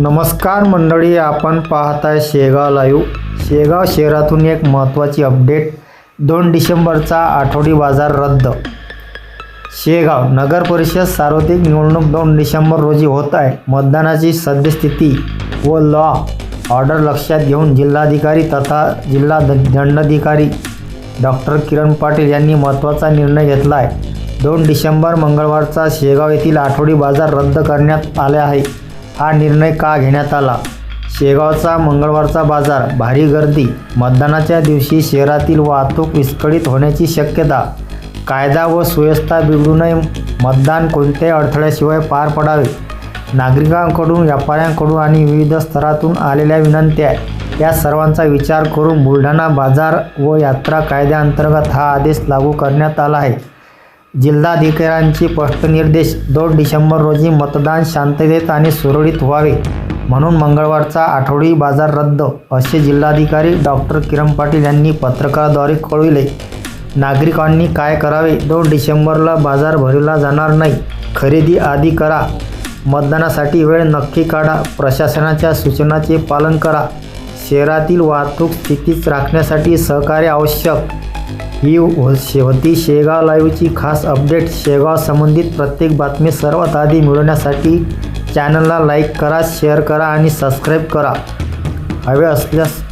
नमस्कार मंडळी आपण पाहताय शेगाव लाईव्ह. शेगाव शहरातून एक महत्त्वाची अपडेट दोन डिसेंबरचा आठवडी बाजार रद्द. शेगाव नगर परिषद सार्वत्रिक निवडणूक दोन डिसेंबर रोजी होत आहे. मतदानाची सद्यस्थिती व लॉ ऑर्डर लक्षात घेऊन जिल्हाधिकारी तथा जिल्हा द दंडाधिकारी डॉक्टर किरण पाटील यांनी महत्त्वाचा निर्णय घेतला आहे. दोन डिसेंबर मंगळवारचा शेगाव येथील आठवडी बाजार रद्द करण्यात आले आहे. हा निर्णय का घेण्यात आला? शेगावचा मंगळवारचा बाजार भारी गर्दी मतदानाच्या दिवशी शहरातील वाहतूक विस्कळीत होण्याची शक्यता कायदा व सुव्यवस्था बिघडू नये मतदान कोणत्याही अडथळ्याशिवाय पार पडावे. नागरिकांकडून व्यापाऱ्यांकडून आणि विविध स्तरातून आलेल्या विनंत्या या सर्वांचा विचार करून बुलढाणा बाजार व यात्रा कायद्याअंतर्गत हा आदेश लागू करण्यात आला आहे. जिल्हाधिकाऱ्यांचे स्पष्ट निर्देश दोन डिसेंबर रोजी मतदान शांततेत आणि सुरळीत व्हावे म्हणून मंगळवारचा आठवडी बाजार रद्द असे जिल्हाधिकारी डॉक्टर किरण पाटील यांनी पत्रकाराद्वारे कळविले. नागरिकांनी काय करावे? दोन डिसेंबरला बाजार भरविला जाणार नाही. खरेदी आधी करा. मतदानासाठी वेळ नक्की काढा. प्रशासनाच्या सूचनाचे पालन करा. शहरातील वाहतूक स्थितीच राखण्यासाठी सहकार्य आवश्यक. ही शे- होती शेगाव लाईव्हची खास अपडेट शेगाव संबंधित प्रत्येक बातमी सर्वात आधी मिळवण्यासाठी चॅनलला लाईक करा शेअर करा आणि सबस्क्राईब करा. हवे असल्यास